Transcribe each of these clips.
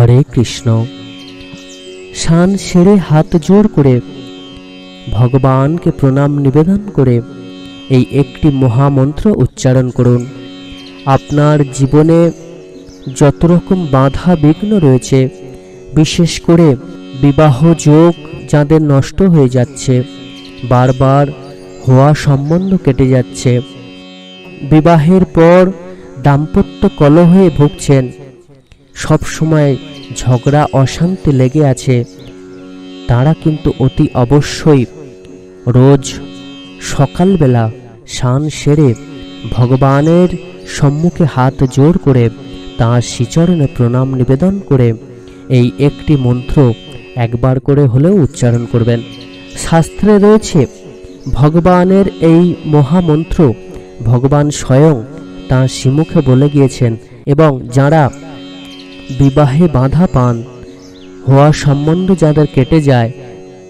হরে কৃষ্ণ। শান সেরে হাত জোর করে ভগবানকে প্রণাম নিবেদন করে এই একটি মহামন্ত্র উচ্চারণ করুন। আপনার জীবনে যত রকম বাধা বিঘ্ন রয়েছে, বিশেষ করে বিবাহ যোগ যাদের নষ্ট হয়ে যাচ্ছে, বারবার হওয়া সম্বন্ধ কেটে যাচ্ছে। বিবাহের পর দাম্পত্য কলহে ভুগছেন। সব সময় ঝগড়া, অশান্তি লেগে আছে। তারা কিন্তু অতি অবশ্যই রোজ সকালবেলা স্নান সেরে ভগবানের সম্মুখে হাত জোর করে তাঁর শ্রীচরণে প্রণাম নিবেদন করে এই একটি মন্ত্র একবার করে হলেও উচ্চারণ করবেন। শাস্ত্রে রয়েছে, ভগবানের এই মহামন্ত্র ভগবান স্বয়ং তাঁর শ্রীমুখে বলে গিয়েছেন এবং যারা বিবাহে বাধা পান। হওয়া সম্বন্ধ যাদের কেটে যায়,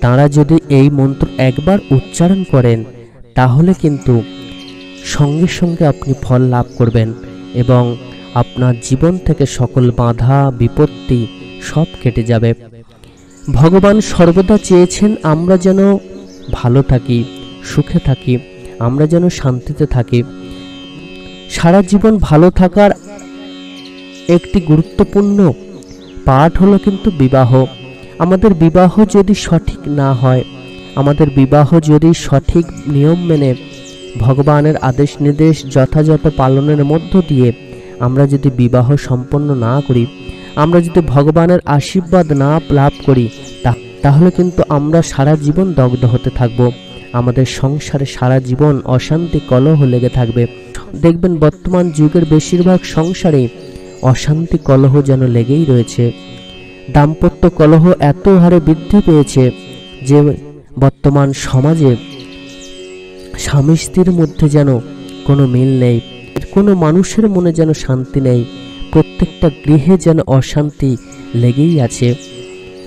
তারা যদি এই মন্ত্র একবার উচ্চারণ করেন, তাহলে কিন্তু সঙ্গে সঙ্গে আপনি ফল লাভ করবেন এবং আপনার জীবন থেকে সকল বাধা, বিপত্তি সব কেটে যাবে। ভগবান সর্বদা চেয়েছেন আমরা যেন ভালো থাকি, সুখে থাকি, আমরা যেন শান্তিতে থাকি। সারা জীবন ভালো থাকার একটি গুরুত্বপূর্ণ পাঠ হলো কিন্তু বিবাহ। আমাদের বিবাহ যদি সঠিক না হয়, আমাদের বিবাহ যদি সঠিক নিয়ম মেনে, ভগবানের আদেশ নির্দেশ যথাযথ পালনের মধ্য দিয়ে আমরা যদি বিবাহ সম্পন্ন না করি, আমরা যদি ভগবানের আশীর্বাদ না লাভ করি, তা- তাহলে কিন্তু আমরা সারা জীবন দগ্ধ হতে থাকব। আমাদের সংসারে সারা জীবন অশান্তি, কলহ লেগে থাকবে। দেখবেন বর্তমান যুগের বেশিরভাগ সংসারেই অশান্তি কলহ যেন লেগেই রয়েছে। দাম্পত্য কলহ এত হারে বৃদ্ধি পেয়েছে যে বর্তমান সমাজে স্বামী স্ত্রীর মধ্যে যেন কোনো মিল নেই, কোনো মানুষের মনে যেন শান্তি নেই, প্রত্যেকটা গৃহে যেন অশান্তি লেগেই আছে।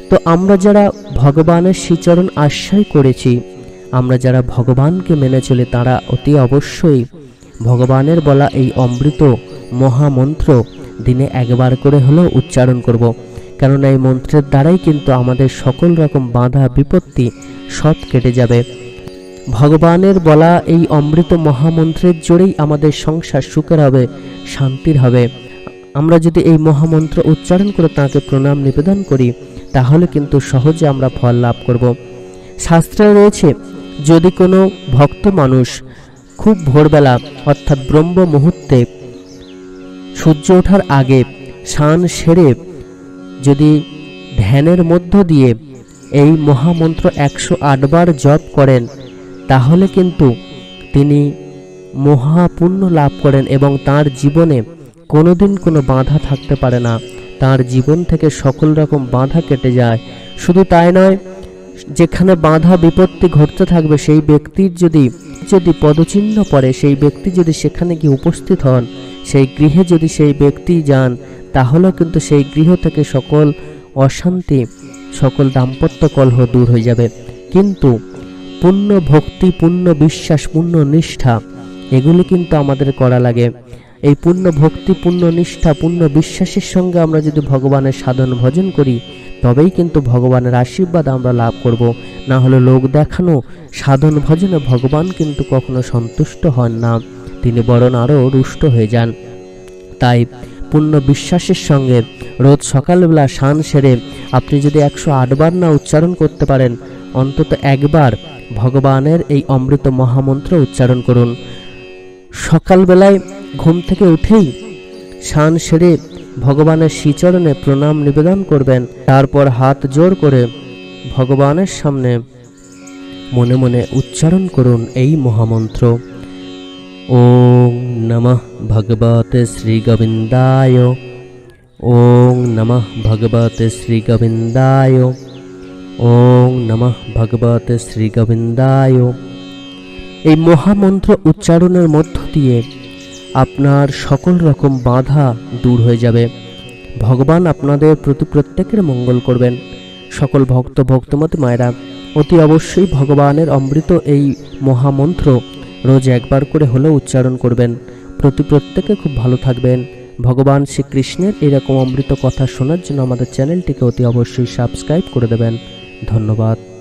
তো আমরা যারা ভগবানের শ্রীচরণ আশ্রয় করেছি, আমরা যারা ভগবানকে মেনে চলে, তারা অতি অবশ্যই ভগবানের বলা এই অমৃত মহামন্ত্র দিনে একবার করে হলেও উচ্চারণ করব। কেননা এই মন্ত্রের দ্বারাই কিন্তু আমাদের সকল রকম বাধা, বিপত্তি সব কেটে যাবে। ভগবানের বলা এই অমৃত মহামন্ত্রের জোরেই আমাদের সংসার সুখের হবে, শান্তির হবে। আমরা যদি এই মহামন্ত্র উচ্চারণ করে তাকে প্রণাম, নিবেদন করি, তাহলে কিন্তু সহজে আমরা ফল লাভ করব। শাস্ত্রে রয়েছে, যদি কোনো ভক্ত মানুষ খুব ভোরবেলা, অর্থাৎ ব্রহ্ম মুহূর্তে সূর্য ওঠার আগে স্নান সেরে যদি ধ্যানের মধ্য দিয়ে এই মহামন্ত্র একশো আটবার জপ করেন, তাহলে কিন্তু তিনি মহাপুণ্য লাভ করেন এবং তার জীবনে কোনোদিন কোনো বাধা থাকতে পারে না। তার জীবন থেকে সকল রকম বাধা কেটে যায়। শুধু তাই নয়, যেখানে বাধা বিপত্তি ঘটতে থাকবে, সেই ব্যক্তির যদি যদি পদচিহ্ন পড়ে সেই ব্যক্তি যদি সেখানে গিয়ে উপস্থিত হন, সেই গৃহে যদি সেই ব্যক্তি যান তাহলেও কিন্তু সেই গৃহ থেকে সকল অশান্তি, সকল দাম্পত্য কলহ দূর হয়ে যাবে। কিন্তু পূর্ণ ভক্তি, পূর্ণ বিশ্বাস, পূর্ণ নিষ্ঠা, এগুলি কিন্তু আমাদের করা লাগে। এই পূর্ণ ভক্তি, পূর্ণ নিষ্ঠা, পূর্ণ বিশ্বাসের সঙ্গে আমরা যদি ভগবানের সাধন ভজন করি তবেই কিন্তু ভগবানের আশীর্বাদ আমরা লাভ করব। না হলে লোক দেখানো, সাধন ভজনে ভগবান কিন্তু কখনো সন্তুষ্ট হন না। তিনি বরং আরও রুষ্ট হয়ে যান। তাই পূর্ণ বিশ্বাসের সঙ্গে রোজ সকালবেলা শান সেরে আপনি যদি একশো আটবার না উচ্চারণ করতে পারেন, অন্তত একবার ভগবানের এই অমৃত মহামন্ত্র উচ্চারণ করুন। সকালবেলায় ঘুম থেকে উঠেই শান সেরে ভগবানের শ্রীচরণে প্রণাম নিবেদন করবেন। তারপর হাত জোর করে ভগবানের সামনে মনে মনে উচ্চারণ করুন এই মহামন্ত্র। ওং নমঃ ভগবতে শ্রীগোবিন্দায় ওং নমঃ ভগবতে শ্রীগোবিন্দায় ওং নমঃ ভগবতে শ্রীগোবিন্দায় এই মহামন্ত্র উচ্চারণের মধ্য দিয়ে আপনার সকল রকম বাধা দূর হয়ে যাবে। ভগবান আপনাদের প্রতি প্রত্যেকের মঙ্গল করবেন। সকল ভক্ত ভক্তমতী মায়েরা, অতি অবশ্যই ভগবানের অমৃত এই মহামন্ত্র রোজ একবার করে হলেও উচ্চারণ করবেন। প্রতি প্রত্যেকে খুব ভালো থাকবেন। ভগবান শ্রীকৃষ্ণের এরকম অমৃত কথা শোনার জন্য আমাদের চ্যানেলটিকে অতি অবশ্যই সাবস্ক্রাইব করে দেবেন। ধন্যবাদ।